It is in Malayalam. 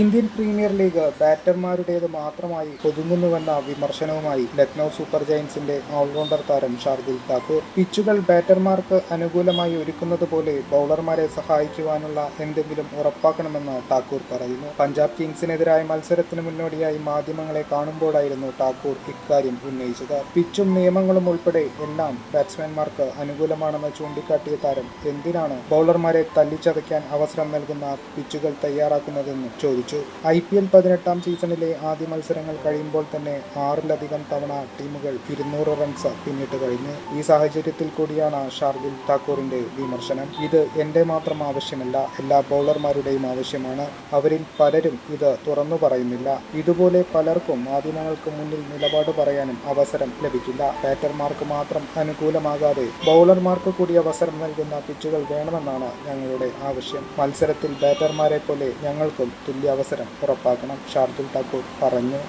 ഇന്ത്യൻ പ്രീമിയർ ലീഗ് ബാറ്റർമാരുടേത് മാത്രമായി ഒതുങ്ങുന്നുവെന്ന വിമർശനവുമായി ലക്നൗ സൂപ്പർ ജയൻസിന്റെ ഓൾറൗണ്ടർ താരം ഷാർദിൽ താക്കൂർ. പിച്ചുകൾ ബാറ്റർമാർക്ക് അനുകൂലമായി ഒരുക്കുന്നത് പോലെ ബൗളർമാരെ സഹായിക്കുവാനുള്ള എന്തെങ്കിലും ഉറപ്പാക്കണമെന്ന് താക്കൂർ പറയുന്നു. പഞ്ചാബ് കിങ്സിനെതിരായ മത്സരത്തിന് മുന്നോടിയായി മാധ്യമങ്ങളെ കാണുമ്പോഴായിരുന്നു താക്കൂർ ഇക്കാര്യം ഉന്നയിച്ചത്. പിച്ചും നിയമങ്ങളും ഉൾപ്പെടെ എല്ലാം ബാറ്റ്സ്മാൻമാർക്ക് അനുകൂലമാണെന്ന് ചൂണ്ടിക്കാട്ടിയ താരം എന്തിനാണ് ബൗളർമാരെ തല്ലിച്ചതയ്ക്കാൻ അവസരം നൽകുന്ന പിച്ചുകൾ തയ്യാറാക്കുന്നതെന്ന് ചോദിച്ചു. ഐ പി എൽ പതിനെട്ടാം സീസണിലെ ആദ്യ മത്സരങ്ങൾ കഴിയുമ്പോൾ തന്നെ ആറിലധികം തവണ ടീമുകൾ ഇരുന്നൂറ് റൺസ് പിന്നിട്ട് കഴിഞ്ഞു. ഈ സാഹചര്യത്തിൽ കൂടിയാണ് ഷാർദുൽ ഠാക്കൂറിന്റെ വിമർശനം. ഇത് എന്റെ മാത്രം ആവശ്യമല്ല എല്ലാ ബൗളർമാരുടെയും ആവശ്യമാണ്. അവരിൽ പലരും ഇത് തുറന്നു പറയുന്നില്ല. ഇതുപോലെ പലർക്കും മാധ്യമങ്ങൾക്ക് മുന്നിൽ നിലപാട് പറയാനും അവസരം ലഭിക്കില്ല. ബാറ്റർമാർക്ക് മാത്രം അനുകൂലമാകാതെ ബൗളർമാർക്ക് കൂടി അവസരം നൽകുന്ന പിച്ചുകൾ വേണമെന്നാണ് ഞങ്ങളുടെ ആവശ്യം. മത്സരത്തിൽ ബാറ്റർമാരെ പോലെ ഞങ്ങൾക്കും തുല്യ അവസരം ഉറപ്പാക്കണം. ഷാർദുൽ ഠാക്കൂർ പറഞ്ഞു.